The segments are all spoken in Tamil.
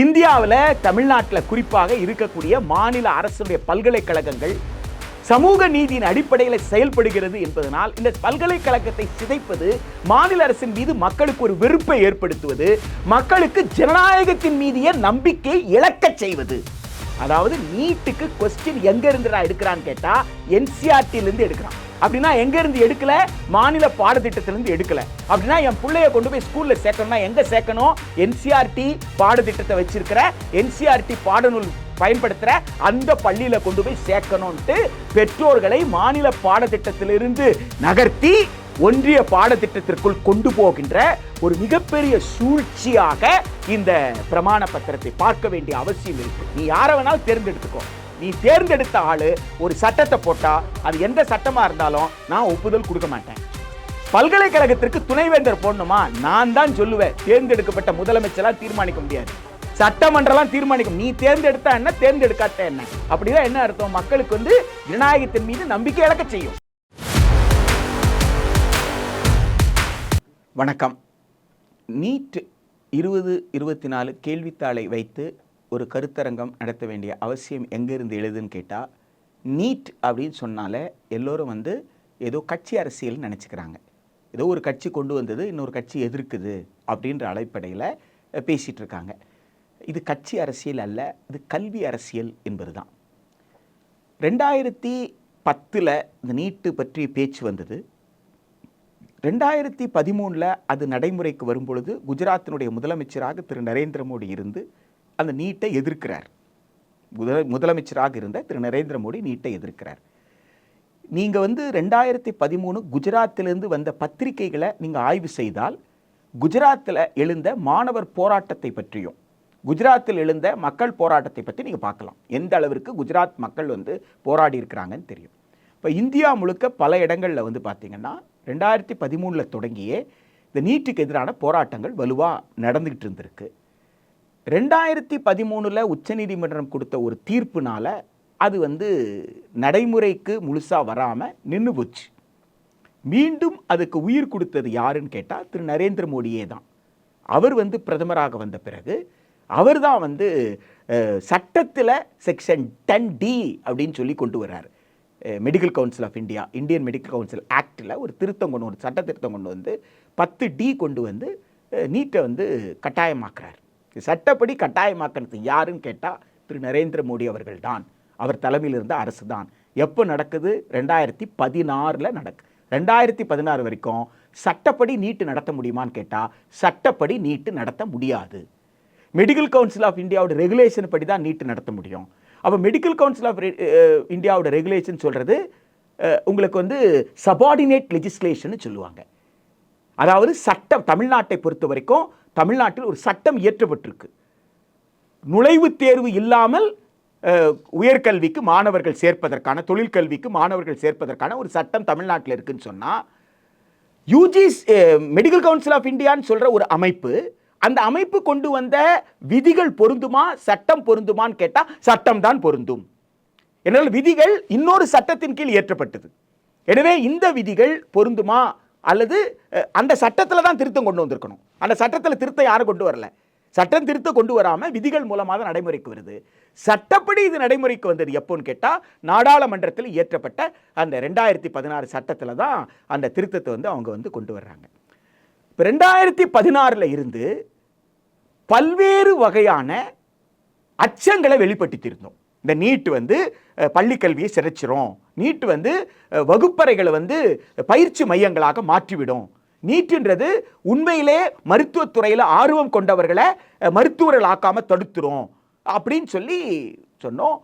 இந்தியாவில் தமிழ்நாட்டில் குறிப்பாக இருக்கக்கூடிய மாநில அரசுடைய பல்கலைக்கழகங்கள் சமூக நீதியின் அடிப்படையில் செயல்படுகிறது என்பதனால் இந்த பல்கலைக்கழகத்தை சிதைப்பது மாநில அரசின் மீது மக்களுக்கு ஒரு வெறுப்பை ஏற்படுத்துவது மக்களுக்கு ஜனநாயகத்தின் மீதிய நம்பிக்கை இழக்கச் செய்வது. அதாவது நீட்டுக்கு கொஸ்டின் எங்க இருந்துடா எடுக்கிறான்னு கேட்டா என்சிஆர்டியிலிருந்து எடுக்கிறான். அப்படின்னா எங்க இருந்து எடுக்கல? மாநில பாடத்திட்டத்திலேருந்து எடுக்கல. அப்படின்னா என் பிள்ளைய கொண்டு போய் ஸ்கூல்ல சேர்க்கணும்னா எங்க சேர்க்கணும்? என்சிஆர்டி பாடத்திட்டத்தை வச்சிருக்கிற என்சிஆர்டி பாடநூல் பயன்படுத்துகிற அந்த பள்ளியில் கொண்டு போய் சேர்க்கணும்ட்டு பெற்றோர்களை மாநில பாடத்திட்டத்திலிருந்து நகர்த்தி ஒன்றிய பாடத்திட்டத்திற்குள் கொண்டு போகின்ற ஒரு மிகப்பெரிய சூழ்ச்சியாக இந்த பிரமாண பத்திரத்தை பார்க்க வேண்டிய அவசியம் இருக்கு. நீ யாரை வேணாலும் தேர்ந்தெடுத்துக்கோ. நீ தேர்ந்தெடுத்த ஆளு ஒரு சட்டத்தை போட்டா அது எந்த சட்டமா இருந்தாலும் நான் ஒப்புதல் கொடுக்க மாட்டேன். பல்கலைக்கழகத்திற்கு துணைவேந்தர் போடணுமா? நான் தான் சொல்லுவேன். தேர்ந்தெடுக்கப்பட்ட முதலமைச்சரெல்லாம் தீர்மானிக்க முடியாது. சட்டமன்றம்லாம் தீர்மானிக்கும். நீ தேர்ந்தெடுத்தா என்ன? தேர்ந்தெடுக்காட்ட என்ன? அப்படிதான் என்ன அர்த்தம்? மக்களுக்கு வந்து ஜனநாயகத்தின் மீது நம்பிக்கை இழக்க செய்யும். வணக்கம். நீட் இருபது இருபத்தி நாலு கேள்வித்தாளை வைத்து ஒரு கருத்தரங்கம் நடத்த வேண்டிய அவசியம் எங்கேருந்து எழுதுன்னு கேட்டால் நீட் அப்படின்னு சொன்னாலே எல்லோரும் வந்து ஏதோ கட்சி அரசியல் நினச்சிக்கிறாங்க. ஏதோ ஒரு கட்சி கொண்டு வந்தது இன்னொரு கட்சி எதிர்க்குது அப்படின்ற அடிப்படையில் பேசிகிட்டு இருக்காங்க இது கட்சி அரசியல் அல்ல இது கல்வி அரசியல் என்பது தான் ரெண்டாயிரத்தி பத்தில் இந்த நீட்டு பற்றி பேச்சு வந்தது. ரெண்டாயிரத்தி பதிமூணில் அது நடைமுறைக்கு வரும்பொழுது குஜராத்தினுடைய முதலமைச்சராக திரு நரேந்திர மோடி இருந்து அந்த நீட்டை எதிர்க்கிறார். முதல முதலமைச்சராக இருந்த திரு. நரேந்திர மோடி நீட்டை எதிர்க்கிறார். நீங்கள் வந்து ரெண்டாயிரத்தி பதிமூணு குஜராத்திலிருந்து வந்த பத்திரிகைகளை நீங்கள் ஆய்வு செய்தால் குஜராத்தில் எழுந்த மாணவர் போராட்டத்தை பற்றியும் குஜராத்தில் எழுந்த மக்கள் போராட்டத்தை பற்றி நீங்கள் பார்க்கலாம். எந்த அளவிற்கு குஜராத் மக்கள் வந்து போராடி இருக்கிறாங்கன்னு தெரியும். இப்போ இந்தியா முழுக்க பல இடங்களில் வந்து பார்த்தீங்கன்னா ரெண்டாயிரத்தி பதிமூணில் தொடங்கியே இந்த நீட்டுக்கு எதிரான போராட்டங்கள் வலுவாக நடந்துக்கிட்டு இருந்திருக்கு. ரெண்டாயிரத்தி பதிமூணில் உச்சநீதிமன்றம் கொடுத்த ஒரு தீர்ப்புனால அது வந்து நடைமுறைக்கு முழுசாக வராமல் நின்று போச்சு. மீண்டும் அதுக்கு உயிர் கொடுத்தது யாருன்னு கேட்டால் திரு நரேந்திர மோடியே தான். அவர் வந்து பிரதமராக வந்த பிறகு அவர் தான் வந்து சட்டத்தில் செக்ஷன் டென் டி அப்படின்னு சொல்லி கொண்டு வர்றார். Medical council of India Indian medical council ஆக்டில் ஒரு திருத்தம் கொண்டு ஒரு சட்ட திருத்தம் கொண்டு வந்து பத்து டி கொண்டு வந்து நீட்டை வந்து கட்டாயமாக்குறார். சட்டப்படி கட்டாயமாக்கினது யாருன்னு கேட்டால் திரு. நரேந்திர மோடி அவர்கள் தான் அவர் தலைமையில் இருந்த அரசு தான் எப்போ நடக்குது? ரெண்டாயிரத்தி பதினாறில் நடக்கு ரெண்டாயிரத்தி பதினாறு வரைக்கும் சட்டப்படி நீட்டு நடத்த முடியுமான்னு கேட்டால் சட்டப்படி நீட்டு நடத்த முடியாது. மெடிக்கல் கவுன்சில் ஆஃப் இந்தியாவோட ரெகுலேஷன் படி தான் நீட்டு நடத்த முடியும். அப்போ மெடிக்கல் கவுன்சில் ஆஃப் இந்தியாவோட ரெகுலேஷன் சொல்கிறது உங்களுக்கு வந்து சபார்டினேட் லெஜிஸ்லேஷன் சொல்லுவாங்க. அதாவது சட்டம் தமிழ்நாட்டை பொறுத்த வரைக்கும் தமிழ்நாட்டில் ஒரு சட்டம் இயற்றப்பட்டிருக்கு. நுழைவுத் தேர்வு இல்லாமல் உயர்கல்விக்கு மாணவர்கள் சேர்ப்பதற்கான தொழிற்கல்விக்கு மாணவர்கள் சேர்ப்பதற்கான ஒரு சட்டம் தமிழ்நாட்டில் இருக்குன்னு சொன்னால் யூஜி மெடிக்கல் கவுன்சில் ஆஃப் இந்தியான்னு சொல்கிற ஒரு அமைப்பு அந்த அமைப்பு கொண்டு வந்த விதிகள் பொருந்துமா சட்டம் பொருந்துமான்னு கேட்டால் சட்டம் தான் பொருந்தும். என்னால் விதிகள் இன்னொரு சட்டத்தின் கீழ் இயற்றப்பட்டது. எனவே இந்த விதிகள் பொருந்துமா அல்லது அந்த சட்டத்தில் தான் திருத்தம் கொண்டு வந்திருக்கணும். அந்த சட்டத்தில் திருத்தம் யாரும் கொண்டு வரல. சட்டம் திருத்தம் கொண்டு வராமல் விதிகள் மூலமாக தான் நடைமுறைக்கு வருது. சட்டப்படி இது நடைமுறைக்கு வந்தது எப்போன்னு கேட்டால் நாடாளுமன்றத்தில் இயற்றப்பட்ட அந்த ரெண்டாயிரத்தி பதினாறு சட்டத்தில் தான் அந்த திருத்தத்தை வந்து அவங்க வந்து கொண்டு வர்றாங்க. இப்போ ரெண்டாயிரத்தி பதினாறில் இருந்து பல்வேறு வகையான அச்சங்களை வெளிப்படுத்தியிருந்தோம் இந்த நீட் வந்து பள்ளி கல்வியை சிறைச்சிரும் நீட் வந்து வகுப்பறைகளை வந்து பயிற்சி மையங்களாக மாற்றிவிடும். நீட்டுன்றது உண்மையிலே மருத்துவத்துறையில் ஆர்வம் கொண்டவர்களை மருத்துவர்கள் ஆக்காமல் தடுத்துரும் அப்படின்னு சொல்லி சொன்னோம்.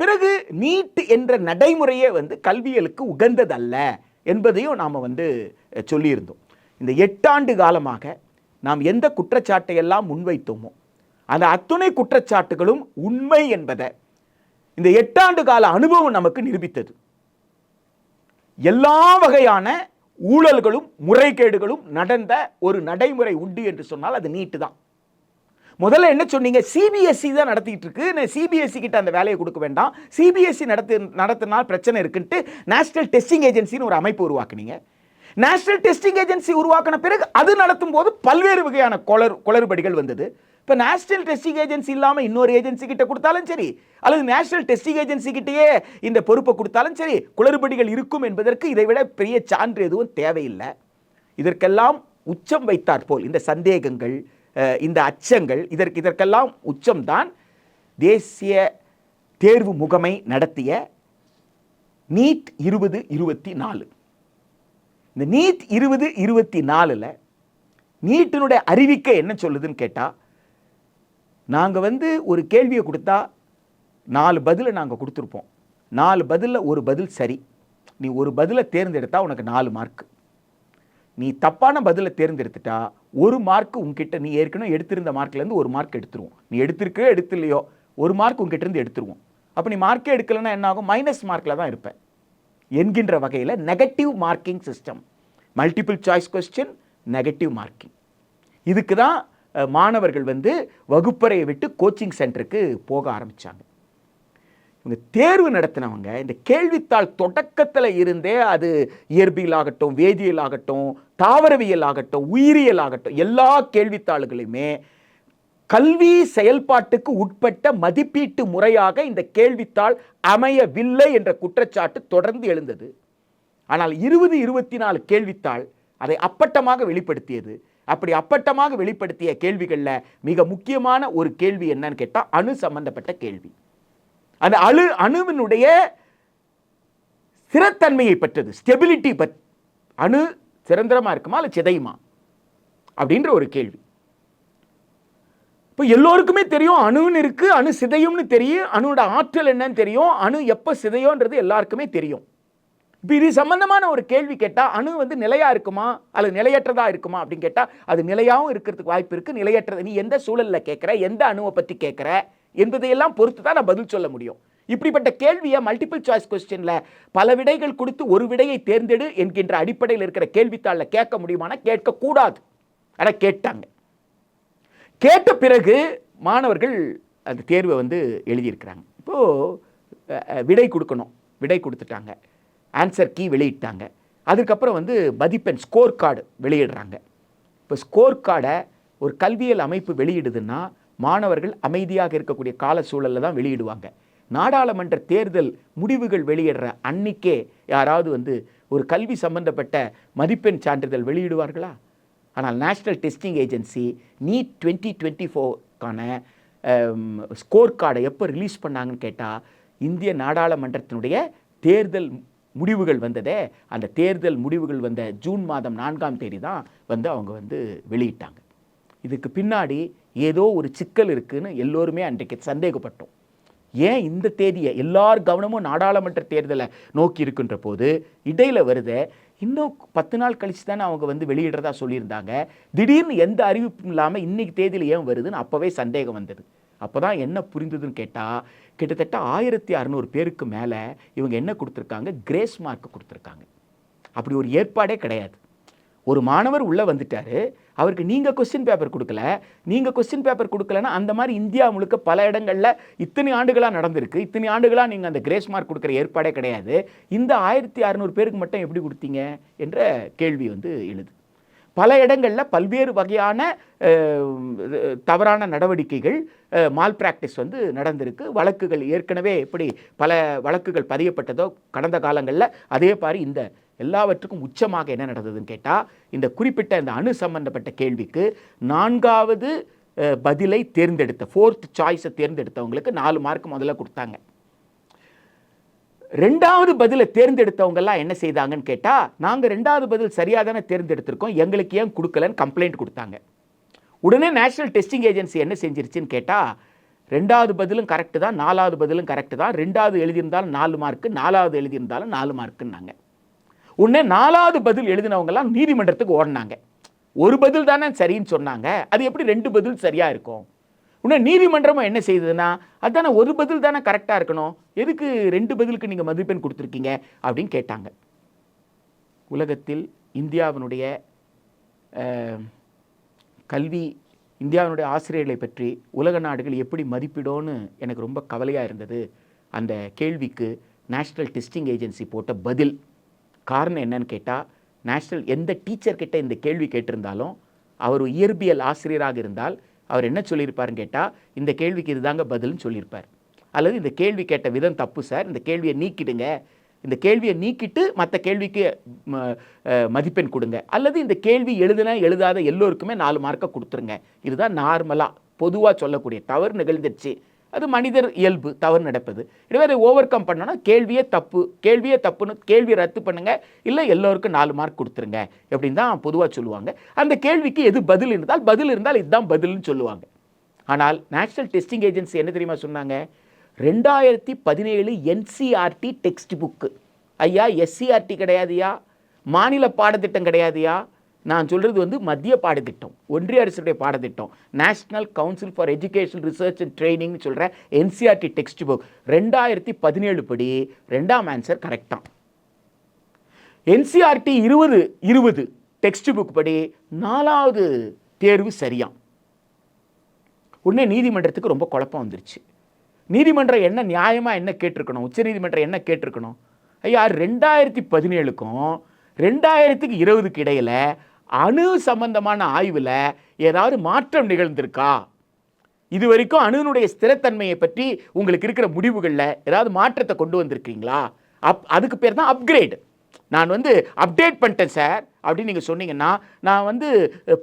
பிறகு நீட் என்ற நடைமுறையே வந்து கல்வியலுக்கு உகந்ததல்ல என்பதையும் நாம் வந்து சொல்லியிருந்தோம். இந்த எட்டாண்டு காலமாக நாம் எந்த குற்றச்சாட்டை எல்லாம் முன்வைத்தோமோ அந்த அத்துணை குற்றச்சாட்டுகளும் உண்மை என்பதை இந்த எட்டாண்டு கால அனுபவம் நமக்கு நிரூபித்தது. எல்லா வகையான ஊழல்களும் முறைகேடுகளும் நடந்த ஒரு நடைமுறை உண்டு என்று சொன்னால் அது நீட்டு தான். முதல்ல என்ன சொன்னீங்க? சிபிஎஸ்சி தான் நடத்திட்டு இருக்கு. சிபிஎஸ்சி கிட்ட அந்த வேலையை கொடுக்க வேண்டாம். சிபிஎஸ்சி நடத்து நடத்தினால் பிரச்சனை இருக்குன்ட்டு நேஷனல் டெஸ்டிங் ஏஜென்சின்னு ஒரு அமைப்பு உருவாக்குனீங்க. நேஷனல் டெஸ்டிங் ஏஜென்சி உருவாக்கின பிறகு அது நடத்தும் போது பல்வேறு வகையான குளறு குளறுபடிகள் வந்தது. இப்போ நேஷனல் டெஸ்டிங் ஏஜென்சி இல்லாமல் இன்னொரு ஏஜென்சி கிட்ட கொடுத்தாலும் சரி அல்லது நேஷனல் டெஸ்டிங் ஏஜென்சி கிட்டேயே இந்த பொறுப்பை கொடுத்தாலும் சரி குளறுபடிகள் இருக்கும் என்பதற்கு இதை விட பெரிய சான்று எதுவும் தேவையில்லை. இதற்கெல்லாம் உச்சம் வைத்தார் போல் இந்த சந்தேகங்கள் இந்த அச்சங்கள் இதற்கு இதற்கெல்லாம் உச்சம்தான் தேசிய தேர்வு முகமை நடத்திய நீட் இருபது இருபத்தி நாலு. இந்த நீட் இருபது இருபத்தி நாலில் நீட்டினுடைய அறிவிக்கை என்ன சொல்லுதுன்னு கேட்டால் நாங்கள் வந்து ஒரு கேள்வியை கொடுத்தா நாலு பதிலை நாங்கள் கொடுத்துருப்போம். நாலு பதிலில் ஒரு பதில் சரி. நீ ஒரு பதிலை தேர்ந்தெடுத்தா உனக்கு நாலு மார்க் நீ தப்பான பதிலை தேர்ந்தெடுத்துட்டா ஒரு மார்க் உங்ககிட்ட நீ ஏற்கனவே எடுத்திருந்த மார்க்லேருந்து ஒரு மார்க் எடுத்துருவோம். நீ எடுத்திருக்கோ எடுத்துலையோ ஒரு மார்க் உங்ககிட்ட இருந்து எடுத்துருவோம். அப்போ நீ மார்க்கே எடுக்கலைன்னா என்ன ஆகும்? மைனஸ் மார்க்கில் தான் இருப்பேன் என்கின்ற வகையில் negative marking system multiple choice question negative marking இதுக்கு தான் மாணவர்கள் வந்து வகுப்பறையை விட்டு கோச்சிங் சென்டருக்கு போக ஆரம்பித்தாங்க இவங்க தேர்வு நடத்தினவங்க இந்த கேள்வித்தாள் தொடக்கத்தில் இருந்தே அது இயற்பியல் ஆகட்டும் வேதியியல் ஆகட்டும் தாவரவியல் ஆகட்டும் உயிரியல் ஆகட்டும் எல்லா கேள்வித்தாள்களையுமே கல்வி செயல்பாட்டுக்கு உட்பட்ட மதிப்பீட்டு முறையாக இந்த கேள்வித்தாள் அமையவில்லை என்ற குற்றச்சாட்டு தொடர்ந்து எழுந்தது. ஆனால் இருபது இருபத்தி நாலு கேள்வித்தாள் அதை அப்பட்டமாக வெளிப்படுத்தியது. அப்படி அப்பட்டமாக வெளிப்படுத்திய கேள்விகளில் மிக முக்கியமான ஒரு கேள்வி என்னன்னு கேட்டால் அணு சம்பந்தப்பட்ட கேள்வி. அந்த அணு அணுவினுடைய ஸ்திரத்தன்மையை பற்றது ஸ்டெபிலிட்டி பத் அணு சிறந்திரமா இருக்குமா இல்லை சிதையுமா? அப்படின்ற ஒரு கேள்வி. இப்போ எல்லோருக்குமே தெரியும் அணுன்னு இருக்குது அணு சிதையும்னு தெரியும் அணுவோட ஆற்றல் என்னன்னு தெரியும் அணு எப்போ சிதையோன்றது எல்லாருக்குமே தெரியும். இப்போ இது சம்பந்தமான ஒரு கேள்வி கேட்டால் அணு வந்து நிலையாக இருக்குமா? அல்லது நிலையற்றதாக இருக்குமா? அப்படின்னு கேட்டால் அது நிலையாகவும் இருக்கிறதுக்கு வாய்ப்பு இருக்குது நிலையற்றது. நீ எந்த சூழலில் கேட்குற எந்த அணுவை பற்றி கேட்குற என்பதையெல்லாம் பொறுத்து தான் நான் பதில் சொல்ல முடியும். இப்படிப்பட்ட கேள்வியை மல்டிபிள் சாய்ஸ் கொஸ்டினில் பல விடைகள் கொடுத்து ஒரு விடையை தேர்ந்தெடு என்கின்ற அடிப்படையில் இருக்கிற கேள்வித்தாளில் கேட்க முடியுமானா கேட்கக்கூடாது. ஆனால் கேட்டாங்க. கேட்ட பிறகு மாணவர்கள் அந்த தேர்வை வந்து எழுதியிருக்கிறாங்க. இப்போது விடை கொடுக்கணும். விடை கொடுத்துட்டாங்க. ஆன்சர் கீ வெளியிட்டாங்க. அதுக்கப்புறம் வந்து மதிப்பெண் ஸ்கோர் கார்டு வெளியிடுறாங்க. இப்போ ஸ்கோர் கார்டை ஒரு கல்வியல் அமைப்பு வெளியிடுதுன்னா மாணவர்கள் அமைதியாக இருக்கக்கூடிய கால சூழலில் தான் வெளியிடுவாங்க. நாடாளுமன்ற தேர்தல் முடிவுகள் வெளியிடுற அன்னைக்கே யாராவது வந்து ஒரு கல்வி சம்பந்தப்பட்ட மதிப்பெண் சான்றிதழ் வெளியிடுவார்களா? ஆனால் national testing agency NEET twenty twenty ஃபோர்க்கான score கார்டை எப்போ ரிலீஸ் பண்ணாங்கன்னு கேட்டால் இந்திய நாடாளுமன்றத்தினுடைய தேர்தல் முடிவுகள் வந்ததே அந்த தேர்தல் முடிவுகள் வந்த ஜூன் மாதம் நான்காம் தேதி தான் வந்து அவங்க வந்து வெளியிட்டாங்க. இதுக்கு பின்னாடி ஏதோ ஒரு சிக்கல் இருக்குதுன்னு எல்லோருமே அன்றைக்கு சந்தேகப்பட்டோம். ஏன் இந்த தேதியை எல்லார் கவனமும் நாடாளுமன்ற தேர்தலை நோக்கி இருக்கின்ற போது இடையில் வருத இன்னும் பத்து நாள் கழிச்சு தானே அவங்க வந்து வெளியிடுறதா சொல்லியிருந்தாங்க. திடீர்னு எந்த அறிவிப்பும் இல்லாமல் இன்றைக்கி தேதியில் ஏன் வருதுன்னு அப்போவே சந்தேகம் வந்தது. அப்போ தான் என்ன புரிந்ததுன்னு கேட்டால் கிட்டத்தட்ட ஆயிரத்தி அறநூறு பேருக்கு மேலே இவங்க என்ன கொடுத்துருக்காங்க? கிரேஸ் மார்க் கொடுத்துருக்காங்க. அப்படி ஒரு ஏற்பாடே கிடையாது. ஒரு மாணவர் உள்ளே வந்துட்டார். அவருக்கு நீங்கள் கொஸ்டின் பேப்பர் கொடுக்கல. நீங்கள் கொஸ்டின் பேப்பர் கொடுக்கலன்னா அந்த மாதிரி இந்தியா முழுக்க பல இடங்களில் இத்தனை ஆண்டுகளாக நடந்திருக்கு. இத்தனை ஆண்டுகளாக நீங்கள் அந்த கிரேஸ் மார்க் கொடுக்குற ஏற்பாடே கிடையாது. இந்த ஆயிரத்தி அறநூறு பேருக்கு மட்டும் எப்படி கொடுத்தீங்க? என்ற கேள்வி வந்து எழுது. பல இடங்களில் பல்வேறு வகையான தவறான நடவடிக்கைகள் மால் பிராக்டிஸ் வந்து நடந்திருக்கு. வழக்குகள் ஏற்கனவே எப்படி பல வழக்குகள் பதியப்பட்டதோ கடந்த காலங்களில் அதே மாதிரி இந்த எல்லாவற்றுக்கும் உச்சமாக என்ன நடந்ததுன்னு கேட்டால் இந்த குறிப்பிட்ட இந்த அணு சம்பந்தப்பட்ட கேள்விக்கு நான்காவது பதிலை தேர்ந்தெடுத்த ஃபோர்த் சாய்ஸை தேர்ந்தெடுத்தவங்களுக்கு நாலு மார்க் முதல்ல கொடுத்தாங்க. ரெண்டாவது பதிலை தேர்ந்தெடுத்தவங்கெல்லாம் என்ன செய்தாங்கன்னு கேட்டால் நாங்கள் ரெண்டாவது பதில் சரியாக தானே தேர்ந்தெடுத்திருக்கோம். எங்களுக்கு ஏன் கொடுக்கலன்னு கம்ப்ளைண்ட் கொடுத்தாங்க. உடனே நேஷனல் டெஸ்டிங் ஏஜென்சி என்ன செஞ்சிருச்சுன்னு கேட்டால் ரெண்டாவது பதிலும் கரெக்டு தான் நாலாவது பதிலும் கரெக்டு தான் ரெண்டாவது எழுதியிருந்தாலும் நாலு மார்க்கு நாலாவது எழுதியிருந்தாலும் நாலு மார்க்குன்னாங்க உடனே நாலாவது பதில் எழுதினவங்கெல்லாம் நீதிமன்றத்துக்கு ஓடினாங்க. ஒரு பதில் தானே சரின்னு சொன்னாங்க. அது எப்படி ரெண்டு பதில் சரியாக இருக்கும்? உடனே நீதிமன்றமும் என்ன செய்ததுன்னா அதானே ஒரு பதில் தானே கரெக்டாக இருக்கணும். எதுக்கு ரெண்டு பதிலுக்கு நீங்கள் மதிப்பெண் கொடுத்துருக்கீங்க? அப்படின்னு கேட்டாங்க. உலகத்தில் இந்தியாவினுடைய கல்வி இந்தியாவினுடைய ஆசிரியர்களை பற்றி உலக நாடுகள் எப்படி மதிப்பிடோன்னு எனக்கு ரொம்ப கவலையாக இருந்தது. அந்த கேள்விக்கு நேஷ்னல் டெஸ்டிங் ஏஜென்சி போட்ட பதில். காரணம் என்னன்னு கேட்டால் நேஷ்னல் எந்த டீச்சர்கிட்ட இந்த கேள்வி கேட்டிருந்தாலும் அவர் இயற்பியல் ஆசிரியராக இருந்தால் அவர் என்ன சொல்லியிருப்பாருன்னு கேட்டால் இந்த கேள்விக்கு இதுதாங்க பதில்னு சொல்லியிருப்பார். அல்லது இந்த கேள்வி கேட்ட விதம் தப்பு சார். இந்த கேள்வியை நீக்கிடுங்க. இந்த கேள்வியை நீக்கிட்டு மற்ற கேள்விக்கு ம, மதிப்பெண் கொடுங்க. அல்லது இந்த கேள்வி எழுதுனா எழுதாத எல்லோருக்குமே நாலு மார்க்கை கொடுத்துருங்க. இதுதான் நார்மலாக பொதுவாக சொல்லக்கூடிய தவறு நிகழ்ந்துருச்சு அது மனிதர் இயல்பு தவறு நடப்பது. எனவே அதை ஓவர் கம் பண்ணோன்னா கேள்வியே தப்பு கேள்வியே தப்புன்னு கேள்வியை ரத்து பண்ணுங்கள் இல்லை எல்லோருக்கும் நாலு மார்க் கொடுத்துருங்க அப்படின்னு தான் பொதுவாக சொல்லுவாங்க. அந்த கேள்விக்கு எது பதில் இருந்தால் பதில் இருந்தால் இதுதான் பதில்னு சொல்லுவாங்க. ஆனால் நேஷ்னல் டெஸ்டிங் ஏஜென்சி என்ன தெரியுமா சொன்னாங்க? ரெண்டாயிரத்தி பதினேழு என்சிஆர்டி டெக்ஸ்ட் புக்கு ஐயா எஸ்சிஆர்டி கிடையாதுயா? மாநில பாடத்திட்டம் கிடையாதுயா? நான் சொல்கிறது வந்து மத்திய பாடத்திட்டம் ஒன்றிய அரசுடைய பாடத்திட்டம். National council for education research and ட்ரைனிங்னு சொல்கிற என்சிஆர்டி டெக்ஸ்ட் புக் ரெண்டாயிரத்தி பதினேழு படி ரெண்டாம் ஆன்சர் கரெக்டாக என்சிஆர்டி இருபது இருபது டெக்ஸ்ட் புக் படி நாலாவது தேர்வு சரியாம். உடனே நீதிமன்றத்துக்கு ரொம்ப குழப்பம் வந்துருச்சு. நீதிமன்றம் என்ன நியாயமாக என்ன கேட்டிருக்கணும்? உச்சநீதிமன்றம் என்ன கேட்டிருக்கணும்? ஐயா ரெண்டாயிரத்தி பதினேழுக்கும் ரெண்டாயிரத்துக்கு இருபதுக்கு இடையில் அணு சம்பந்தமான ஆய்வில் ஏதாவது மாற்றம் நிகழ்ந்திருக்கா? இது வரைக்கும் அணுனுடைய ஸ்திரத்தன்மையை பற்றி உங்களுக்கு இருக்கிற முடிவுகளில் ஏதாவது மாற்றத்தை கொண்டு வந்திருக்கீங்களா? அப் அதுக்கு பேர் தான் அப்கிரேட் நான் வந்து அப்டேட் பண்ணிட்டேன் சார் அப்படின்னு நீங்கள் சொன்னீங்கன்னா நான் வந்து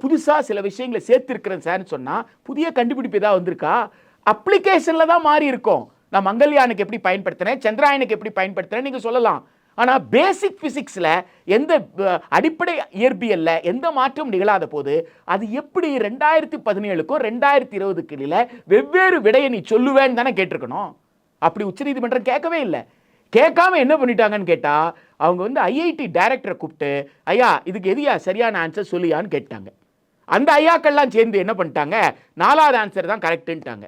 புதுசாக சில விஷயங்களை சேர்த்துருக்கிறேன் சார்னு சொன்னால் புதிய கண்டுபிடிப்பு ஏதாவது வந்திருக்கா? அப்ளிகேஷனில் தான் மாறி இருக்கும் நான் மங்கள்யானுக்கு எப்படி பயன்படுத்தினேன்? சந்திராயனுக்கு எப்படி பயன்படுத்தினேன் நீங்கள் சொல்லலாம். ஆனால் பேசிக் ஃபிசிக்ஸில் எந்த அடிப்படை இயற்பியல்ல எந்த மாற்றம் நிகழாத போது அது எப்படி ரெண்டாயிரத்தி பதினேழுக்கும் ரெண்டாயிரத்தி இருபதுக்கு இடையில வெவ்வேறு விடையை நீ சொல்லுவேன்னு தானே கேட்டிருக்கணும். அப்படி உச்சநீதிமன்றம் கேட்கவே இல்லை. கேட்காம என்ன பண்ணிட்டாங்கன்னு கேட்டால் அவங்க வந்து ஐஐடி டைரக்டரை கூப்பிட்டு ஐயா இதுக்கு எதியா சரியான ஆன்சர் சொல்லியான்னு கேட்டாங்க அந்த ஐயாக்கள்லாம் சேர்ந்து என்ன பண்ணிட்டாங்க? நாலாவது ஆன்சர் தான் கரெக்டுன்ட்டாங்க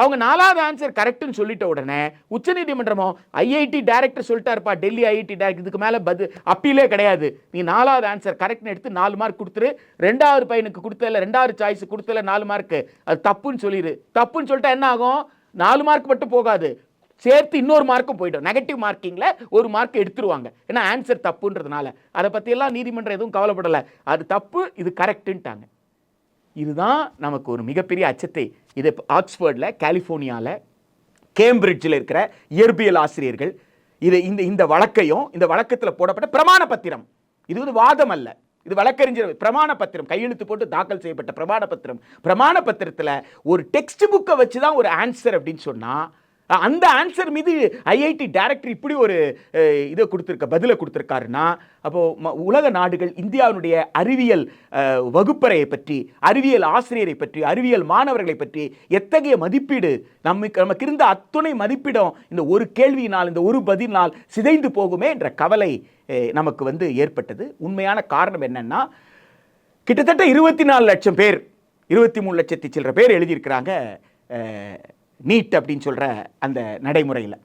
அவங்க நாலாவது ஆன்சர் கரெக்ட்னு சொல்லிட்ட உடனே உச்சநீதிமன்றமோ ஐஐடி டைரக்டர் சொல்லிட்டாருப்பா டெல்லி ஐஐடி டைரக்டர் இதுக்கு மேலே பது அப்பீலே கிடையாது. நீ நாலாவது ஆன்சர் கரெக்ட்னு எடுத்து நாலு மார்க் கொடுத்துரு. ரெண்டாவது பையனுக்கு கொடுத்தல ரெண்டாவது சாய்ஸ் கொடுத்தல நாலு மார்க்கு அது தப்புன்னு சொல்லிடு தப்புன்னு சொல்லிட்டா என்ன ஆகும்? நாலு மார்க் மட்டும் போகாது. சேர்த்து இன்னொரு மார்க்கும் போயிடும். நெகட்டிவ் மார்க்கிங்கில் ஒரு மார்க் எடுத்துருவாங்க. ஏன்னா ஆன்சர் தப்புன்றதுனால. அதை பற்றியெல்லாம் நீதிமன்றம் எதுவும் கவலைப்படலை. அது தப்பு இது கரெக்டுன்ட்டாங்க இதுதான் நமக்கு ஒரு மிகப்பெரிய அச்சத்தை. இது ஆக்ஸ்ஃபோர்டில் கலிஃபோர்னியாவில் கேம்பிரிட்ஜில் இருக்கிற இயற்பியல் ஆசிரியர்கள். இது இந்த இந்த வழக்கையும் இந்த வழக்கத்தில் போடப்பட்ட பிரமாண பத்திரம். இது வந்து வாதம் அல்ல. இது வழக்கறிஞர் பிரமாண பத்திரம். கையெழுத்து போட்டு தாக்கல் செய்யப்பட்ட பிரமாண பத்திரம். பிரமாண பத்திரத்தில் ஒரு டெக்ஸ்ட் புக்கை வச்சு தான் ஒரு ஆன்சர் அப்படின்னு சொன்னால் அந்த ஆன்சர் மீது ஐஐடி டைரக்டர் இப்படி ஒரு இதை கொடுத்துருக்க பதிலை கொடுத்துருக்காருன்னா அப்போது உலக நாடுகள் இந்தியாவினுடைய அறிவியல் வகுப்பறையை பற்றி அறிவியல் ஆசிரியரை பற்றி அறிவியல் மாணவர்களை பற்றி எத்தகைய மதிப்பீடு நமக்கு நமக்கு இருந்த அத்துணை மதிப்பிடம் இந்த ஒரு கேள்வியினால் இந்த ஒரு பதிலினால் சிதைந்து போகுமே என்ற கவலை நமக்கு வந்து ஏற்பட்டது. உண்மையான காரணம் என்னன்னா கிட்டத்தட்ட இருபத்தி நாலு லட்சம் பேர் இருபத்தி மூணு லட்சத்தி சில்லற பேர் எழுதியிருக்கிறாங்க நீட் அப்படின்னு சொல்கிற அந்த நடைமுறையில்.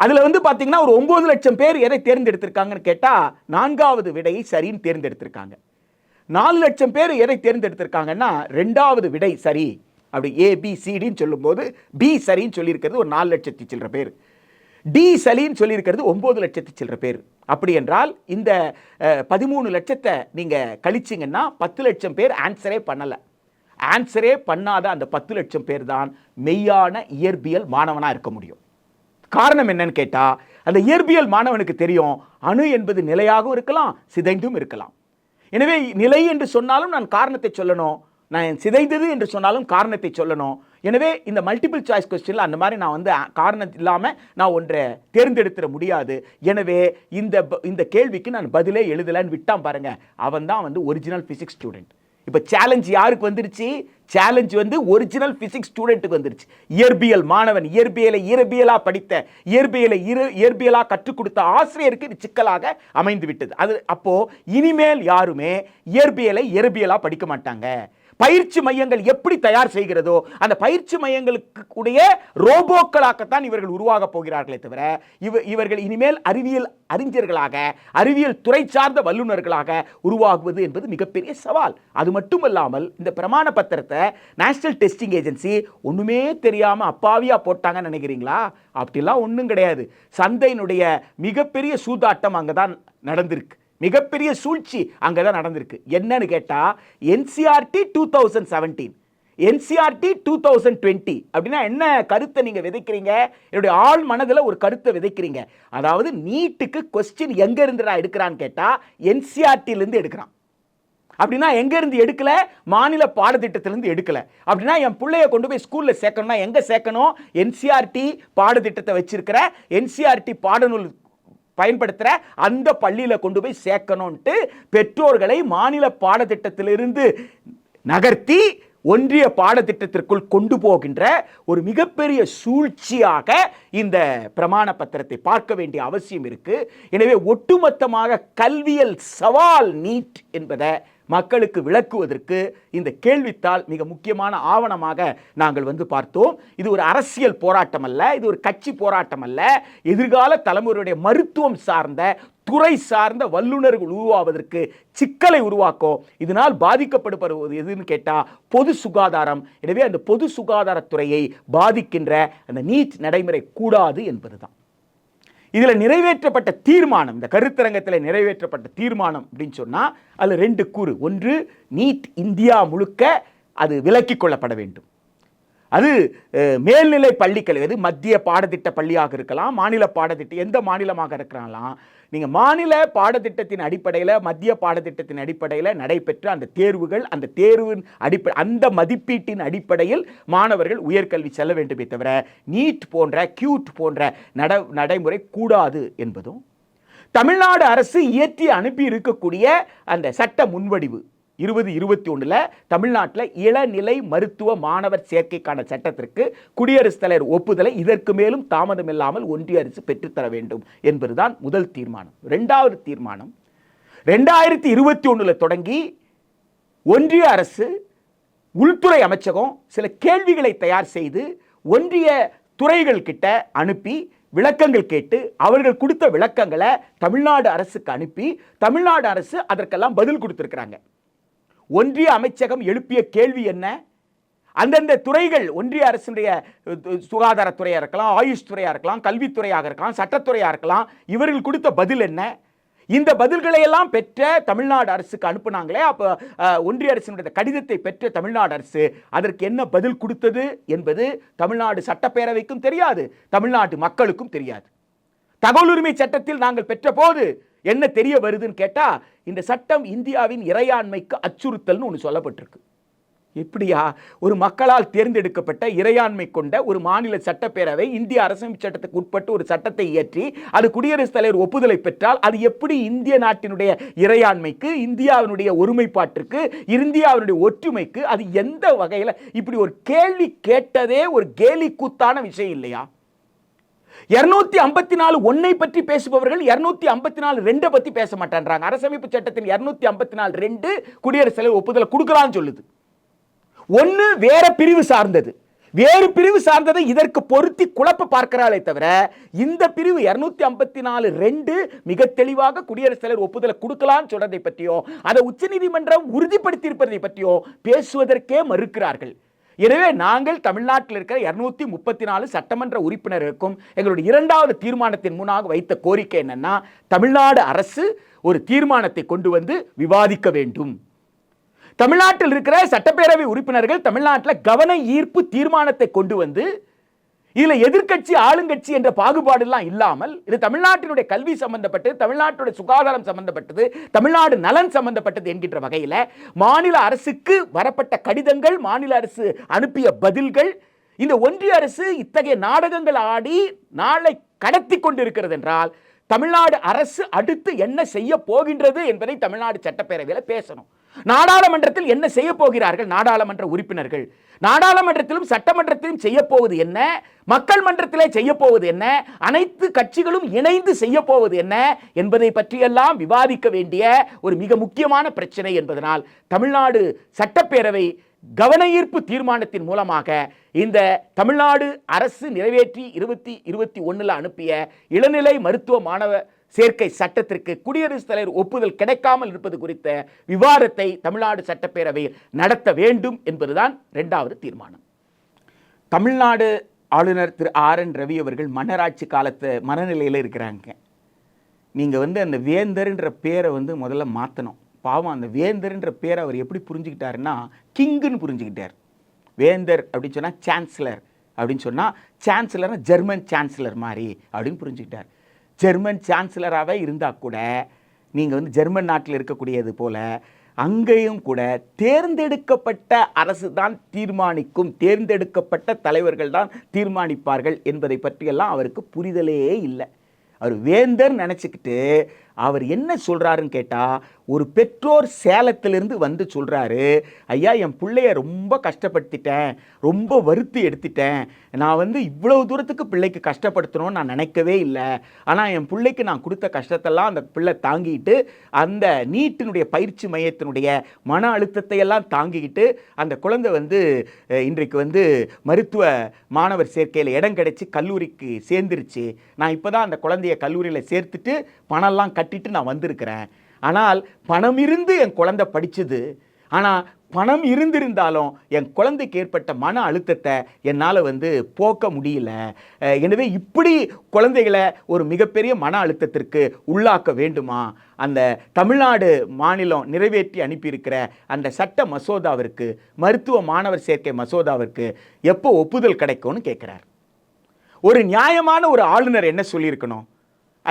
அதில் வந்து பார்த்தீங்கன்னா ஒரு ஒம்பது லட்சம் பேர் எதை தேர்ந்தெடுத்திருக்காங்கன்னு கேட்டால் நான்காவது விடையை சரின்னு தேர்ந்தெடுத்திருக்காங்க. நாலு லட்சம் பேர் எதை தேர்ந்தெடுத்திருக்காங்கன்னா ரெண்டாவது விடை சரி. அப்படி ஏபிசிடின்னு சொல்லும்போது பி சரின்னு சொல்லியிருக்கிறது ஒரு நாலு லட்சத்தி சில்லற பேர். டி சலின்னு சொல்லியிருக்கிறது ஒம்பது லட்சத்தி சில்லற பேர். அப்படி என்றால் இந்த பதிமூணு லட்சத்தை நீங்கள் கழிச்சிங்கன்னா பத்து லட்சம் பேர் ஆன்சரே பண்ணலை. ஆன்சரே பண்ணாத அந்த பத்து லட்சம் பேர் தான் மெய்யான இயற்பியல் மாணவனாக இருக்க முடியும். காரணம் என்னன்னு கேட்டால் அந்த இயற்பியல் மாணவனுக்கு தெரியும் அணு என்பது நிலையாகவும் இருக்கலாம் சிதைந்தும் இருக்கலாம். எனவே நிலை என்று சொன்னாலும் நான் காரணத்தை சொல்லணும் நான் சிதைந்தது என்று சொன்னாலும் காரணத்தை சொல்லணும். எனவே இந்த மல்டிபிள் சாய்ஸ் கொஸ்டினில் அந்த மாதிரி நான் வந்து காரணம் இல்லாமல் நான் ஒன்றை தேர்ந்தெடுத்துட முடியாது. எனவே இந்த இந்த கேள்விக்கு நான் பதிலே எழுதலைன்னு விட்டான் பாருங்கள் அவன் தான் வந்து ஒரிஜினல் ஃபிசிக்ஸ் ஸ்டூடெண்ட் இப்போ சேலஞ்ச் யாருக்கு வந்துருச்சு? சேலஞ்ச் வந்து ஒரிஜினல் ஃபிசிக்ஸ் ஸ்டூடெண்ட்டுக்கு வந்துருச்சு. இயற்பியல் மாணவன் இயற்பியலை இயற்பியலாக படித்த இயற்பியலை இரு இயற்பியலாக கற்றுக் கொடுத்த ஆசிரியருக்கு இது சிக்கலாக அமைந்து விட்டது அது அப்போது இனிமேல் யாருமே இயற்பியலை இயற்பியலாக படிக்க மாட்டாங்க. பயிற்சி மையங்கள் எப்படி தயார் செய்கிறதோ அந்த பயிற்சி மையங்களுக்கு உடைய ரோபோக்களாகத்தான் இவர்கள் உருவாக போகிறார்களே தவிர இவ இவர்கள் இனிமேல் அறிவியல் அறிஞர்களாக அறிவியல் துறை சார்ந்த வல்லுநர்களாக உருவாகுவது என்பது மிகப்பெரிய சவால். அது மட்டுமல்லாமல் இந்த பிரமாண பத்திரத்தை நேஷனல் டெஸ்டிங் ஏஜென்சி ஒன்றுமே தெரியாமல் அப்பாவியாக போட்டாங்கன்னு நினைக்கிறீங்களா? அப்படிலாம் ஒன்றும் கிடையாது. சந்தையினுடைய மிகப்பெரிய சூதாட்டம் அங்கே தான் நடந்திருக்கு. மிகப்பெரிய சூழ்ச்சி அங்கே தான் நடந்திருக்கு. என்னன்னு கேட்டால் NCERT two thousand seventeen NCERT two thousand twenty அப்படின்னா என்ன கருத்தை நீங்கள் விதைக்கிறீங்க? என்னுடைய ஆள் மனதில் ஒரு கருத்தை விதைக்கிறீங்க. அதாவது நீட்டுக்கு கொஸ்டின் எங்கேருந்து இருந்துடா எடுக்கிறான்னு கேட்டால் என்சிஆர்டிலேருந்து எடுக்கிறான். அப்படின்னா எங்கேருந்து எடுக்கல? மாநில பாடத்திட்டத்திலேருந்து எடுக்கல. அப்படின்னா என் பிள்ளைய கொண்டு போய் ஸ்கூலில் சேர்க்கணும்னா எங்கே சேர்க்கணும்? என்சிஆர்டி பாடத்திட்டத்தை வச்சிருக்கிற என்சிஆர்டி பாடநூல் பயன்படுத்துகிற அந்த பள்ளியில் கொண்டு போய் சேர்க்கணும்ட்டு பெற்றோர்களை மாநில பாடத்திட்டத்திலிருந்து நகர்த்தி ஒன்றிய பாடத்திட்டத்திற்குள் கொண்டு போகின்ற ஒரு மிகப்பெரிய சூழ்ச்சியாக இந்த பிரமாண பத்திரத்தை பார்க்க வேண்டிய அவசியம் இருக்குது எனவே ஒட்டுமொத்தமாக கல்வியல் சவால் நீட் என்பதை மக்களுக்கு விளக்குவதற்கு இந்த கேள்வித்தாள் மிக முக்கியமான ஆவணமாக நாங்கள் வந்து பார்த்தோம். இது ஒரு அரசியல் போராட்டம் அல்ல இது ஒரு கட்சி போராட்டம் அல்ல எதிர்கால தலைமுறையுடைய மருத்துவம் சார்ந்த துறை சார்ந்த வல்லுநர்கள் உருவாவதற்கு சிக்கலை உருவாக்கும். இதனால் பாதிக்கப்படுவது எதுன்னு கேட்டால் பொது சுகாதாரம். எனவே அந்த பொது சுகாதாரத்துறையை பாதிக்கின்ற அந்த நீட் நடைமுறை கூடாது என்பதுதான். இதில் நிறைவேற்றப்பட்ட தீர்மானம் இந்த கருத்தரங்கத்தில் நிறைவேற்றப்பட்ட தீர்மானம் அப்படின்னு சொன்னால் அதில் ரெண்டு கூறு. ஒன்று நீட் இந்தியா முழுக்க அது விலக்கிக் கொள்ளப்பட வேண்டும். அது மேல்நிலை பள்ளிகள் அது மத்திய பாடத்திட்ட பள்ளியாக இருக்கலாம் மாநில பாடத்திட்டம் எந்த மாநிலமாக இருக்கிறாங்களாம் நீங்கள் மாநில பாடத்திட்டத்தின் அடிப்படையில் மத்திய பாடத்திட்டத்தின் அடிப்படையில் நடைபெற்ற அந்த தேர்வுகள் அந்த தேர்வின் அடிப்படை அந்த மதிப்பீட்டின் அடிப்படையில் மாணவர்கள் உயர்கல்வி செல்ல வேண்டுமே தவிர நீட் போன்ற கியூட் போன்ற நட நடைமுறை கூடாது என்பதும் தமிழ்நாடு அரசு இயற்றி அனுப்பி இருக்கக்கூடிய அந்த சட்ட முன்வடிவு. இருபது இருபத்தி ஒன்றில் தமிழ்நாட்டில் இளநிலை மருத்துவ மாணவர் சேர்க்கைக்கான சட்டத்திற்கு குடியரசுத் தலைவர் ஒப்புதலை இதற்கு மேலும் தாமதம் இல்லாமல் ஒன்றிய அரசு பெற்றுத்தர வேண்டும் என்பதுதான் முதல் தீர்மானம். ரெண்டாவது தீர்மானம் ரெண்டாயிரத்தி இருபத்தி ஒன்றில் தொடங்கி ஒன்றிய அரசு உள்துறை அமைச்சகம் சில கேள்விகளை தயார் செய்து ஒன்றிய துறைகள் கிட்ட அனுப்பி விளக்கங்கள் கேட்டு அவர்கள் கொடுத்த விளக்கங்களை தமிழ்நாடு அரசுக்கு அனுப்பி தமிழ்நாடு அரசு அதற்கெல்லாம் பதில் கொடுத்துருக்குறாங்க. ஒன்றிய அமைச்சகம் எழுப்பிய கேள்வி என்ன? அந்தந்த துறைகள் ஒன்றிய அரசினுடைய சுகாதாரத்துறையாக இருக்கலாம் ஆயுஷ் துறையாக இருக்கலாம் கல்வித்துறையாக இருக்கலாம் சட்டத்துறையாக இருக்கலாம் இவர்கள் கொடுத்த பதில் என்ன? இந்த பதில்களை எல்லாம் பெற்ற தமிழ்நாடு அரசுக்கு அனுப்புனாங்களே அப்போ ஒன்றிய அரசினுடைய கடிதத்தை பெற்ற தமிழ்நாடு அரசு அதற்கு என்ன பதில் கொடுத்தது என்பது தமிழ்நாடு சட்டப்பேரவைக்கும் தெரியாது தமிழ்நாட்டு மக்களுக்கும் தெரியாது. தகவல் உரிமை சட்டத்தில் நாங்கள் பெற்ற போது என்ன தெரிய வருதுன்னு கேட்டா இந்த சட்டம் இந்தியாவின் இறையாண்மைக்கு அச்சுறுத்தல்னு ஒன்று சொல்லப்பட்டிருக்கு. எப்படியா? ஒரு மக்களால் தேர்ந்தெடுக்கப்பட்ட இறையாண்மை கொண்ட ஒரு மாநில சட்டப்பேரவை இந்திய அரசமைப்பு சட்டத்துக்கு உட்பட்டு ஒரு சட்டத்தை இயற்றி அது குடியரசுத் தலைவர் ஒப்புதலை பெற்றால் அது எப்படி இந்திய நாட்டினுடைய இறையாண்மைக்கு இந்தியாவினுடைய ஒருமைப்பாட்டிற்கு இந்தியாவினுடைய ஒற்றுமைக்கு அது எந்த வகையில்? இப்படி ஒரு கேள்வி கேட்டதே ஒரு கேலி கூத்தான விஷயம் இல்லையா? இருநூத்தி ஐம்பத்தி நாலு ஒன்னை பற்றி பேசுபவர்கள் இருநூத்தி ஐம்பத்தி நாலு ரெண்டை பற்றி பேச மாட்டேன்றாங்க. அரசமைப்பு சட்டத்தில் இருநூத்தி ஐம்பத்தி நாலு ரெண்டு குடியரசுத் தலைவர் ஒப்புதலை கொடுக்கலாம்னு சொல்லுது. ஒன்று வேற பிரிவு சார்ந்தது. வேறு பிரிவு சார்ந்ததை இதற்கு பொருத்தி குழப்ப பார்க்கிறாளே தவிர இந்த பிரிவு இருநூத்தி ஐம்பத்தி நாலு ரெண்டு மிக தெளிவாக குடியரசுத் தலைவர் ஒப்புதலை கொடுக்கலாம்னு சொல்றதை பற்றியோ அதை உச்சநீதிமன்றம் உறுதிப்படுத்தி இருப்பதை பற்றியோ பேசுவதற்கே மறுக்கிறார்கள். எனவே நாங்கள் தமிழ்நாட்டில் இருக்கிற இருநூத்தி முப்பத்தி நாலு சட்டமன்ற உறுப்பினருக்கும் எங்களுடைய இரண்டாவது தீர்மானத்தின் முன்னாக வைத்த கோரிக்கை என்னன்னா தமிழ்நாடு அரசு ஒரு தீர்மானத்தை கொண்டு வந்து விவாதிக்க வேண்டும். தமிழ்நாட்டில் இருக்கிற சட்டப்பேரவை உறுப்பினர்கள் தமிழ்நாட்டில் கவன ஈர்ப்பு தீர்மானத்தை கொண்டு வந்து இதுல எதிர்க்கட்சி ஆளுங்கட்சி என்ற பாகுபாடெல்லாம் இல்லாமல் இது தமிழ்நாட்டினுடைய கல்வி சம்பந்தப்பட்டது தமிழ்நாட்டுடைய சுகாதாரம் சம்பந்தப்பட்டது தமிழ்நாடு நலன் சம்பந்தப்பட்டது என்கின்ற வகையில் மாநில அரசுக்கு வரப்பட்ட கடிதங்கள் மாநில அரசு அனுப்பிய பதில்கள் இந்த ஒன்றிய அரசு இத்தகைய நாடகங்கள் ஆடி நாளை கடத்தி கொண்டிருக்கிறது என்றால் தமிழ்நாடு அரசு அடுத்து என்ன செய்ய போகின்றது என்பதை தமிழ்நாடு சட்டப்பேரவையில் பேசணும். நாடாளுமன்றத்தில் என்ன செய்ய போகிறார்கள் நாடாளுமன்ற உறுப்பினர்கள்? நாடாளுமன்றத்திலும் சட்டமன்றத்திலும் செய்ய போவது என்ன? மக்கள் மன்றத்திலே செய்ய போவது என்ன? அனைத்து கட்சிகளும் இணைந்து செய்ய போவது என்ன? என்பதை பற்றியெல்லாம் விவாதிக்க வேண்டிய ஒரு மிக முக்கியமான பிரச்சனை என்பதனால் தமிழ்நாடு சட்டப்பேரவை கவனஈர்ப்பு தீர்மானத்தின் மூலமாக இந்த தமிழ்நாடு அரசு நிறைவேற்றி இருபத்தி இருபத்தி ஒன்றில் அனுப்பிய இளநிலை மருத்துவ மாணவ சேர்க்கை சட்டத்திற்கு குடியரசுத் தலைவர் ஒப்புதல் கிடைக்காமல் இருப்பது குறித்த விவாதத்தை தமிழ்நாடு சட்டப்பேரவையில் நடத்த வேண்டும் என்பதுதான் இரண்டாவது தீர்மானம். தமிழ்நாடு ஆளுநர் திரு ஆர் என் ரவி அவர்கள் மன்னராட்சி காலத்து மனநிலையில் இருக்கிறாங்க. நீங்கள் வந்து அந்த வேந்தர்ன்ற பேரை வந்து முதல்ல மாற்றணும் பாவம் அந்த வேந்தர்ன்ற பேரை அவர் எப்படி புரிஞ்சுக்கிட்டாருன்னா கிங்குன்னு புரிஞ்சுக்கிட்டார். வேந்தர் அப்படின்னு சொன்னால் சான்சலர் அப்படின்னு சொன்னால் சான்சலர்னா ஜெர்மன் சான்சலர் மாதிரி அப்படின்னு புரிஞ்சுக்கிட்டார். ஜெர்மன் சான்சலராகவே இருந்தால் கூட நீங்கள் வந்து ஜெர்மன் நாட்டில் இருக்கக்கூடியது போல அங்கேயும் கூட தேர்ந்தெடுக்கப்பட்ட அரசு தான் தீர்மானிக்கும். தேர்ந்தெடுக்கப்பட்ட தலைவர்கள் தான் தீர்மானிப்பார்கள் என்பதை பற்றியெல்லாம் அவருக்கு புரிதலே இல்லை. அவர் வேந்தர் நினச்சிக்கிட்டு அவர் என்ன சொல்கிறாருன்னு கேட்டால் ஒரு பெற்றோர் சேலத்திலிருந்து வந்து சொல்கிறாரு ஐயா என் பிள்ளைய ரொம்ப கஷ்டப்படுத்திட்டேன் ரொம்ப வருத்தி எடுத்துட்டேன். நான் வந்து இவ்வளவு தூரத்துக்கு பிள்ளைக்கு கஷ்டப்படுத்தணும்னு நான் நினைக்கவே இல்லை. ஆனால் என் பிள்ளைக்கு நான் கொடுத்த கஷ்டத்தெல்லாம் அந்த பிள்ளை தாங்கிட்டு அந்த நீட்டினுடைய பயிற்சி மையத்தினுடைய மன அழுத்தத்தை எல்லாம் தாங்கிக்கிட்டு அந்த குழந்தை வந்து இன்றைக்கு வந்து மருத்துவ மாணவர் சேர்க்கையில் இடம் கிடைச்சி கல்லூரிக்கு சேர்ந்துருச்சு. நான் இப்போ தான் அந்த குழந்தைய கல்லூரியில் சேர்த்துட்டு பணம்லாம் கட்டிட்டு நான் வந்திருக்கிறேன். ஆனால் பணம் இருந்து என் குழந்தை படித்தது ஆனால் பணம் இருந்திருந்தாலும் என் குழந்தைக்கு ஏற்பட்ட மன அழுத்தத்தை என்னால் வந்து போக்க முடியல. எனவே இப்படி குழந்தைகளை ஒரு மிகப்பெரிய மன அழுத்தத்திற்கு உள்ளாக்க வேண்டுமா? அந்த தமிழ்நாடு மாநிலம் நிறைவேற்றி அனுப்பியிருக்கிற அந்த சட்ட மசோதாவிற்கு மருத்துவ மாணவர் சேர்க்கை மசோதாவிற்கு எப்போ ஒப்புதல் கிடைக்கும்னு கேட்குறார். ஒரு நியாயமான ஒரு ஆளுநர் என்ன சொல்லியிருக்கணும்?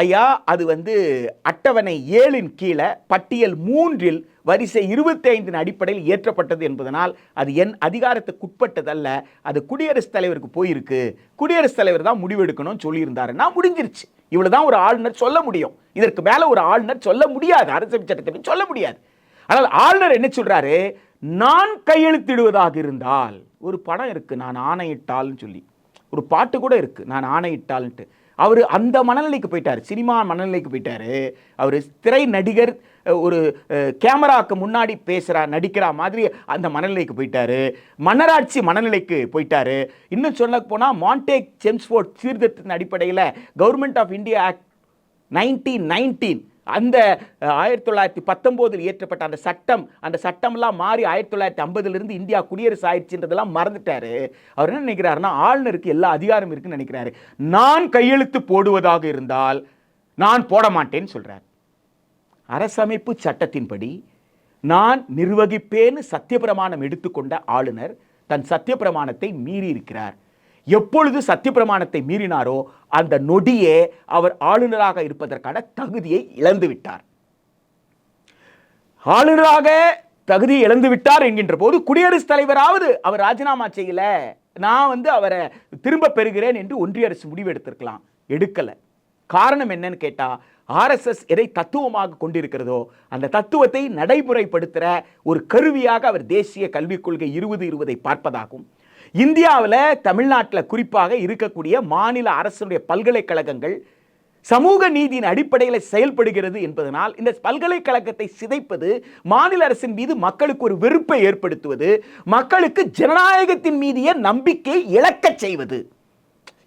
ஐயா அது வந்து அட்டவணை ஏழின் கீழே பட்டியல் மூன்றில் வரிசை இருபத்தைந்தின் அடிப்படையில் ஏற்றப்பட்டது என்பதனால் அது என் அதிகாரத்துக்குட்பட்டதல்ல அது குடியரசுத் தலைவருக்கு போயிருக்கு. குடியரசுத் தலைவர் தான் முடிவெடுக்கணும்னு சொல்லியிருந்தாரு. நான் முடிஞ்சிருச்சு. இவ்வளோதான் ஒரு ஆளுநர் சொல்ல முடியும். இதற்கு மேலே ஒரு ஆளுநர் சொல்ல முடியாது. அரசியல் சட்டத்தை சொல்ல முடியாது. ஆனால் ஆளுநர் என்ன சொல்கிறாரு நான் கையெழுத்திடுவதாக இருந்தால் ஒரு படம் இருக்குது நான் ஆணையிட்டால்னு சொல்லி. ஒரு பாட்டு கூட இருக்குது நான் ஆணையிட்டால்ன்ட்டு அவர் அந்த மனநிலைக்கு போயிட்டார். சினிமா மனநிலைக்கு போயிட்டாரு. அவர் திரை நடிகர் ஒரு கேமராவுக்கு முன்னாடி பேசுகிறா நடிக்கிறா மாதிரி அந்த மனநிலைக்கு போயிட்டாரு. மன்னராட்சி மனநிலைக்கு போயிட்டாரு. இன்னும் சொல்ல போனால் மாண்டேக் செம்ஸ்போர்ட் சீர்திருத்தத்தின் அடிப்படையில் government of India act nineteen nineteen அந்த ஆயிரத்தி தொள்ளாயிரத்தி பத்தொம்போதில் இயற்றப்பட்ட அந்த சட்டம் அந்த சட்டம்லாம் மாறி ஆயிரத்தி தொள்ளாயிரத்தி ஐம்பதுலேருந்து இந்தியா குடியரசு ஆயிடுச்சுன்றதெல்லாம் மறந்துட்டாரு. அவர் என்ன நினைக்கிறாருன்னா ஆளுநருக்கு எல்லா அதிகாரம் இருக்குன்னு நினைக்கிறாரு. நான் கையெழுத்து போடுவதாக இருந்தால் நான் போட மாட்டேன்னு சொல்கிறார் அரசமைப்பு சட்டத்தின்படி நான் நிர்வகிப்பேன்னு சத்தியப்பிரமாணம் எடுத்துக்கொண்ட ஆளுநர் தன் சத்தியப்பிரமாணத்தை மீறி இருக்கிறார் எப்பொழுது சத்தியப்பிரமாணத்தை மீறினாரோ அந்த நொடியே அவர் ஆளுநராக இருப்பதற்கான தகுதியை இழந்துவிட்டார் ஆளுநராக தகுதியை இழந்து விட்டார் என்கின்ற போது குடியரசுத் தலைவராவது அவர் ராஜினாமா செய்யல. நான் வந்து அவரை திரும்ப பெறுகிறேன் என்று ஒன்றிய அரசு முடிவு எடுத்திருக்கலாம் எடுக்கல. காரணம் என்னன்னு கேட்டால் ஆர்எஸ்எஸ் எதை தத்துவமாக கொண்டிருக்கிறதோ அந்த தத்துவத்தை நடைமுறைப்படுத்துகிற ஒரு கருவியாக அவர் தேசிய கல்விக் கொள்கை இருபது இருபதை பார்ப்பதாகும். இந்தியாவில் தமிழ்நாட்டில் குறிப்பாக இருக்கக்கூடிய மாநில அரசுடைய பல்கலைக்கழகங்கள் சமூக நீதியின் அடிப்படையில் செயல்படுகிறது என்பதனால் இந்த பல்கலைக்கழகத்தை சிதைப்பது மாநில அரசின் மீது மக்களுக்கு ஒரு வெறுப்பை ஏற்படுத்துவது மக்களுக்கு ஜனநாயகத்தின் மீதிய நம்பிக்கை இழக்கச் செய்வது.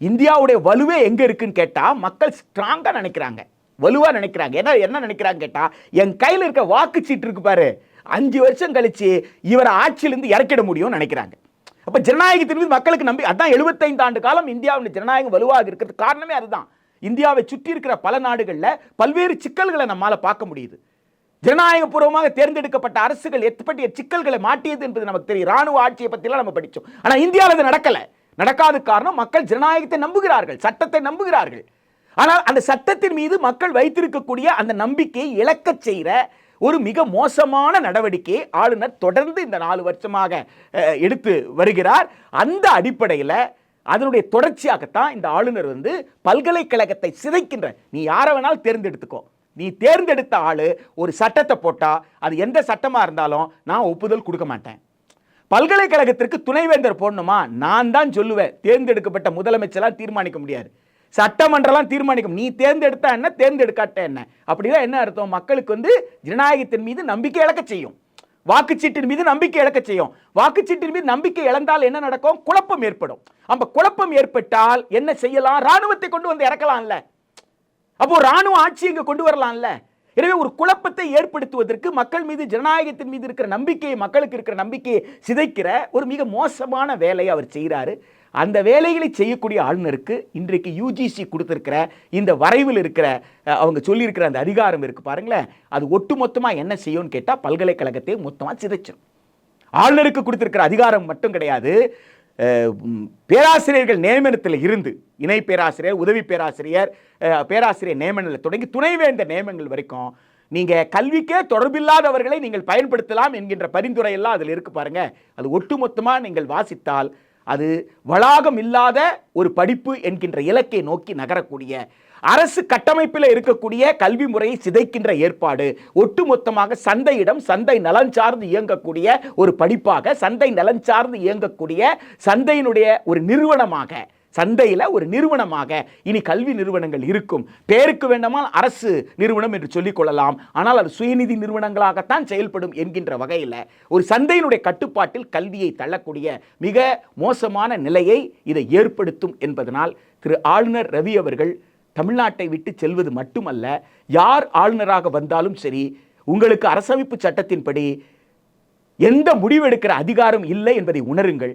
இந்தியாவுடைய வலுவே எங்க இருக்குன்னு கேட்டால் மக்கள் ஸ்ட்ராங்காக நினைக்கிறாங்க. வலுவாக நினைக்கிறாங்க. ஏன்னா என்ன நினைக்கிறாங்க கேட்டால் என் கையில் இருக்க வாக்குச்சீட்டு இருக்கு பாரு அஞ்சு வருஷம் கழிச்சு இவரை ஆட்சியிலிருந்து இறக்கிட முடியும்னு நினைக்கிறாங்க. அப்போ ஜனநாயகத்தின் மீது மக்களுக்கு நம்பி அதான் 75 ஆண்டு காலம் இந்தியாவின் ஜனநாயகம் வலுவாக இருக்கிறது காரணமே அதுதான். இந்தியாவை சுற்றி இருக்கிற பல நாடுகளில் பல்வேறு சிக்கல்களை நம்மால் பார்க்க முடியுது. ஜனநாயகபூர்வமாக தேர்ந்தெடுக்கப்பட்ட அரசுகள் எத்தப்பட்டிய சிக்கல்களை மாட்டியது என்பது நமக்கு தெரியும். ராணுவ ஆட்சியை பற்றிலாம் நம்ம படித்தோம் ஆனால் இந்தியாவில் அது நடக்கலை. நடக்காத காரணம் மக்கள் ஜனநாயகத்தை நம்புகிறார்கள் சட்டத்தை நம்புகிறார்கள். ஆனால் அந்த சட்டத்தின் மீது மக்கள் வைத்திருக்கக்கூடிய அந்த நம்பிக்கையை இழக்கச் செய்கிற ஒரு மிக மோசமான நடவடிக்கையை ஆளுநர் தொடர்ந்து இந்த நாலு வருஷமாக எடுத்து வருகிறார். அந்த அடிப்படையில் அதனுடைய தொடர்ச்சியாகத்தான் இந்த ஆளுநர் வந்து பல்கலைக்கழகத்தை சிதைக்கின்ற நீ யாரை வேணாலும் தேர்ந்தெடுத்துக்கோ. நீ தேர்ந்தெடுத்த ஆளு ஒரு சட்டத்தை போட்டால் அது எந்த சட்டமாக இருந்தாலும் நான் ஒப்புதல் கொடுக்க மாட்டேன். பல்கலைக்கழகத்திற்கு துணைவேந்தர் போடணுமா? நான் தான் சொல்லுவேன். தேர்ந்தெடுக்கப்பட்ட முதலமைச்சரால் தீர்மானிக்க முடியாது. சட்டமன்றம்லாம் தீர்மானிக்கும். நீ தேர்ந்தெடுத்தா என்ன? தேர்ந்தெடுக்காட்ட என்ன? அப்படின்னா என்ன அர்த்தம்? மக்களுக்கு வந்து ஜனநாயகத்தின் மீது நம்பிக்கை இழக்க செய்யும். வாக்குச்சீட்டின் மீது நம்பிக்கை இழக்க செய்யும். வாக்குச்சீட்டின் மீது நம்பிக்கை இழந்தால் என்ன நடக்கும்? குழப்பம் ஏற்படும். அந்த குழப்பம் ஏற்பட்டால் என்ன செய்யலாம்? ராணுவத்தை கொண்டு வந்து இறக்கலாம்ல. அப்போ ராணுவ ஆட்சி இங்க கொண்டு வரலாம்ல. எனவே ஒரு குழப்பத்தை ஏற்படுத்துவதற்கு மக்கள் மீது ஜனநாயகத்தின் மீது இருக்கிற நம்பிக்கையை மக்களுக்கு இருக்கிற நம்பிக்கையை சிதைக்கிற ஒரு மிக மோசமான வேலையை அவர் செய்கிறாரு அந்த வேலைகளை செய்யக்கூடிய ஆளுநருக்கு இன்றைக்கு யூஜிசி கொடுத்துருக்கிற இந்த வரைவில் இருக்கிற அவங்க சொல்லியிருக்கிற அந்த அதிகாரம் இருக்குது பாருங்களேன். அது ஒட்டுமொத்தமாக என்ன செய்யும்னு கேட்டால் பல்கலைக்கழகத்தை மொத்தமாக சிதைச்சிடும் ஆளுநருக்கு கொடுத்துருக்கிற அதிகாரம் மட்டும் கிடையாது. பேராசிரியர்கள் நியமனத்தில் இருந்து இணை பேராசிரியர் உதவி பேராசிரியர் பேராசிரியர் நியமனத்தில் தொடங்கி துணைவேந்த நியமனங்கள் வரைக்கும் நீங்கள் கல்விக்கே தொடர்பில்லாதவர்களை நீங்கள் பயன்படுத்தலாம் என்கின்ற பரிந்துரையெல்லாம் அதில் இருக்கு பாருங்கள் அது ஒட்டுமொத்தமாக நீங்கள் வாசித்தால் அது வளாகம் இல்லாத ஒரு படிப்பு என்கின்ற இலக்கை நோக்கி நகரக்கூடிய அரசு கட்டமைப்பில் இருக்கக்கூடிய கல்வி முறையை சிதைக்கின்ற ஏற்பாடு ஒட்டுமொத்தமாக சந்தையிடம் சந்தை நலன் சார்ந்து இயங்கக்கூடிய ஒரு படிப்பாக சந்தை நலன் சார்ந்து இயங்கக்கூடிய சந்தையினுடைய ஒரு நிறுவனமாக சந்தையில் ஒரு நிறுவனமாக இனி கல்வி நிறுவனங்கள் இருக்கும். பேருக்கு வேண்டாமல் அரசு நிறுவனம் என்று சொல்லிக்கொள்ளலாம் ஆனால் அது சுயநிதி நிறுவனங்களாகத்தான் செயல்படும் என்கின்ற வகையில் ஒரு சந்தையினுடைய கட்டுப்பாட்டில் கல்வியை தள்ளக்கூடிய மிக மோசமான நிலையை இதை ஏற்படுத்தும் என்பதனால் திரு ஆளுநர் ரவி அவர்கள் தமிழ்நாட்டை விட்டு செல்வது மட்டுமல்ல யார் ஆளுநராக வந்தாலும் சரி உங்களுக்கு அரசமைப்பு சட்டத்தின்படி எந்த முடிவெடுக்கிற அதிகாரம் இல்லை என்பதை உணருங்கள்.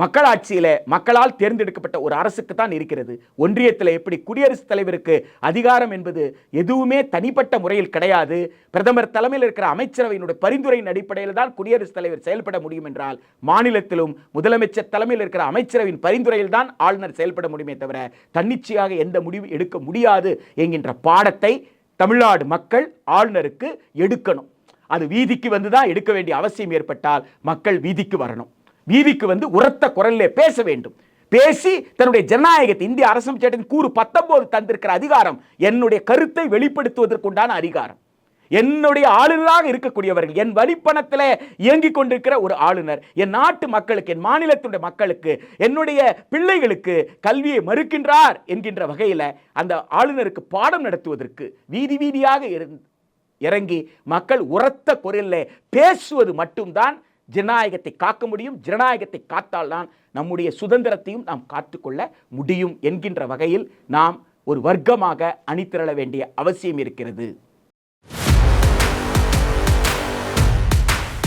மக்களாட்சியில் மக்களால் தேர்ந்தெடுக்கப்பட்ட ஒரு அரசுக்கு தான் இருக்கிறது. ஒன்றியத்தில் எப்படி குடியரசுத் தலைவருக்கு அதிகாரம் என்பது எதுவுமே தனிப்பட்ட முறையில் கிடையாது. பிரதமர் தலைமையில் இருக்கிற அமைச்சரவையினுடைய பரிந்துரையின் அடிப்படையில் தான் குடியரசுத் தலைவர் செயல்பட முடியும் என்றால் மாநிலத்திலும் முதலமைச்சர் தலைமையில் இருக்கிற அமைச்சரவையின் பரிந்துரையில் தான் ஆளுநர் செயல்பட முடியுமே தவிர தன்னிச்சையாக எந்த முடிவு எடுக்க முடியாது என்கின்ற பாடத்தை தமிழ்நாடு மக்கள் ஆளுநருக்கு எடுக்கணும். அது வீதிக்கு வந்து தான் எடுக்க வேண்டிய அவசியம் ஏற்பட்டால் மக்கள் வீதிக்கு வரணும். வீதிக்கு வந்து உரத்த குரல்ல பேச வேண்டும். பேசி தன்னுடைய ஜனநாயகத்தை இந்திய அரசமைப்பு கூறு பத்தொன்பது தந்திருக்கிற அதிகாரம் என்னுடைய கருத்தை வெளிப்படுத்துவதற்குண்டான அதிகாரம். என்னுடைய ஆளுநராக இருக்கக்கூடியவர்கள் என் வரிப்பணத்தில் இயங்கிக் கொண்டிருக்கிற ஒரு ஆளுநர் என் நாட்டு மக்களுக்கு என் மாநிலத்துடைய மக்களுக்கு என்னுடைய பிள்ளைகளுக்கு கல்வியை மறுக்கின்றார் என்கின்ற வகையில் அந்த ஆளுநருக்கு பாடம் நடத்துவதற்கு வீதி வீதியாக இறங்கி மக்கள் உரத்த குரலில் பேசுவது மட்டும்தான் ஜனநாயகத்தை காக்க முடியும் ஜனநாயகத்தை காத்தால்தான் நம்முடைய சுதந்திரத்தையும் நாம் காத்துக்கொள்ள முடியும் என்கின்ற வகையில் நாம் ஒரு வர்க்கமாக அணிதிரள வேண்டிய அவசியம் இருக்கிறது.